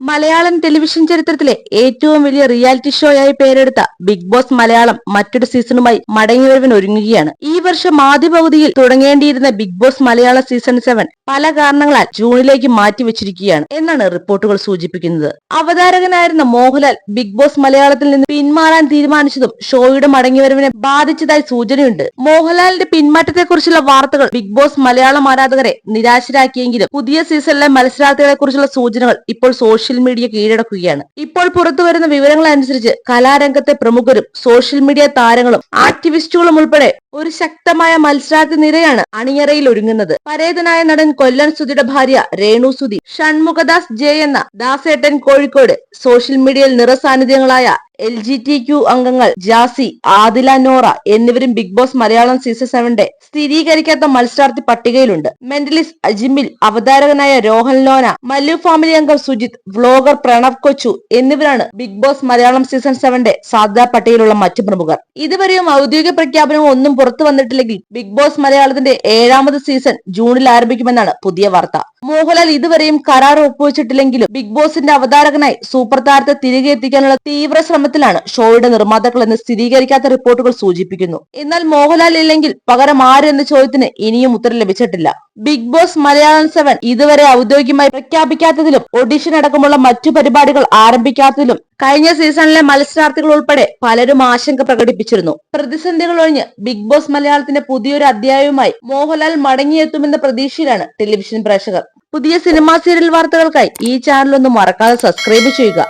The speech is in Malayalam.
മലയാളം ടെലിവിഷൻ ചരിത്രത്തിലെ ഏറ്റവും വലിയ റിയാലിറ്റി ഷോയായി പേരെടുത്ത ബിഗ് ബോസ് മലയാളം മറ്റൊരു സീസണുമായി മടങ്ങിവരവിന് ഒരുങ്ങുകയാണ്. ഈ വർഷം ആദ്യ പകുതിയിൽ തുടങ്ങേണ്ടിയിരുന്ന Bigg Boss Malayalam season seven പല കാരണങ്ങളാൽ ജൂണിലേക്ക് മാറ്റിവെച്ചിരിക്കുകയാണ് എന്നാണ് റിപ്പോർട്ടുകൾ സൂചിപ്പിക്കുന്നത്. അവതാരകനായിരുന്ന മോഹൻലാൽ ബിഗ് ബോസ് മലയാളത്തിൽ നിന്ന് പിന്മാറാൻ തീരുമാനിച്ചതും ഷോയുടെ മടങ്ങിവരവിനെ ബാധിച്ചതായി സൂചനയുണ്ട്. മോഹൻലാലിന്റെ പിന്മാറ്റത്തെക്കുറിച്ചുള്ള വാർത്തകൾ ബിഗ് ബോസ് മലയാളം ആരാധകരെ നിരാശരാക്കിയെങ്കിലും പുതിയ സീസണിലെ മത്സരാർത്ഥികളെക്കുറിച്ചുള്ള സൂചനകൾ ഇപ്പോൾ സോഷ്യൽ മീഡിയ കീഴടക്കുകയാണ്. ഇപ്പോൾ പുറത്തു വരുന്ന വിവരങ്ങൾ അനുസരിച്ച് കലാരംഗത്തെ പ്രമുഖരും സോഷ്യൽ മീഡിയ താരങ്ങളും ആക്ടിവിസ്റ്റുകളും ഉൾപ്പെടെ ഒരു ശക്തമായ മത്സരാർത്ഥി നിരയാണ് അണിയറയിൽ ഒരുങ്ങുന്നത്. പരേതനായ നടൻ കൊല്ലൻ സുധിയുടെ ഭാര്യ രേണു സുധി ഷൺമുഖദാസ് ജെ എന്ന ദാസേട്ടൻ കോഴിക്കോട് സോഷ്യൽ മീഡിയയിൽ നിറസാന്നിധ്യങ്ങളായ എൽ ജി ടി ക്യു അംഗങ്ങൾ ജാസി ആദില നോറ എന്നിവരും ബിഗ് ബോസ് മലയാളം സീസൺ സെവന്റെ സ്ഥിരീകരിക്കാത്ത മത്സരാർത്ഥി പട്ടികയിലുണ്ട്. മെന്റലിസ്റ്റ് അജിമിൽ അവതാരകനായ രോഹൻ ലോന മല്ലു ഫാമിലി അംഗം സുജിത് വ്ലോഗർ പ്രണവ് കൊച്ചു എന്നിവരാണ് ബിഗ് ബോസ് മലയാളം സീസൺ സെവന്റെ സാധ്യതാ പട്ടികയിലുള്ള മറ്റു പ്രമുഖർ. ഇതുവരെയും ഔദ്യോഗിക പ്രഖ്യാപനവും ഒന്നും പുറത്തു വന്നിട്ടില്ലെങ്കിൽ ബിഗ് ബോസ് മലയാളത്തിന്റെ ഏഴാമത് സീസൺ ജൂണിൽ ആരംഭിക്കുമെന്നാണ് പുതിയ വാർത്ത. മോഹൻലാൽ ഇതുവരെയും കരാർ ഒപ്പുവെച്ചിട്ടില്ലെങ്കിലും ബിഗ് ബോസിന്റെ അവതാരകനായി സൂപ്പർ താരത്തെ തിരികെ എത്തിക്കാനുള്ള തീവ്ര ശ്രമത്തിലാണ് ഷോയുടെ നിർമ്മാതാക്കൾ എന്ന് സ്ഥിരീകരിക്കാത്ത റിപ്പോർട്ടുകൾ സൂചിപ്പിക്കുന്നു. എന്നാൽ മോഹൻലാൽ ഇല്ലെങ്കിൽ പകരം ആര് എന്ന ചോദ്യത്തിന് ഇനിയും ഉത്തരം ലഭിച്ചിട്ടില്ല. ബിഗ് ബോസ് മലയാളം സെവൻ ഇതുവരെ ഔദ്യോഗികമായി പ്രഖ്യാപിക്കാത്തതിലും ഓഡിഷൻ അടക്കമുള്ള മറ്റു പരിപാടികൾ ആരംഭിക്കാത്തതിലും കഴിഞ്ഞ സീസണിലെ മത്സരാർത്ഥികൾ ഉൾപ്പെടെ പലരും ആശങ്ക പ്രകടിപ്പിച്ചിരുന്നു. പ്രതിസന്ധികൾ ഒഴിഞ്ഞ് ബിഗ് ബോസ് മലയാളത്തിന്റെ പുതിയൊരു അധ്യായവുമായി മോഹൻലാൽ മടങ്ങിയെത്തുമെന്ന പ്രതീക്ഷയിലാണ് ടെലിവിഷൻ പ്രേക്ഷകർ. പുതിയ സിനിമാ സീരിയൽ വാർത്തകൾക്കായി ഈ ചാനൽ ഒന്ന് മറക്കാതെ സബ്സ്ക്രൈബ് ചെയ്യുക.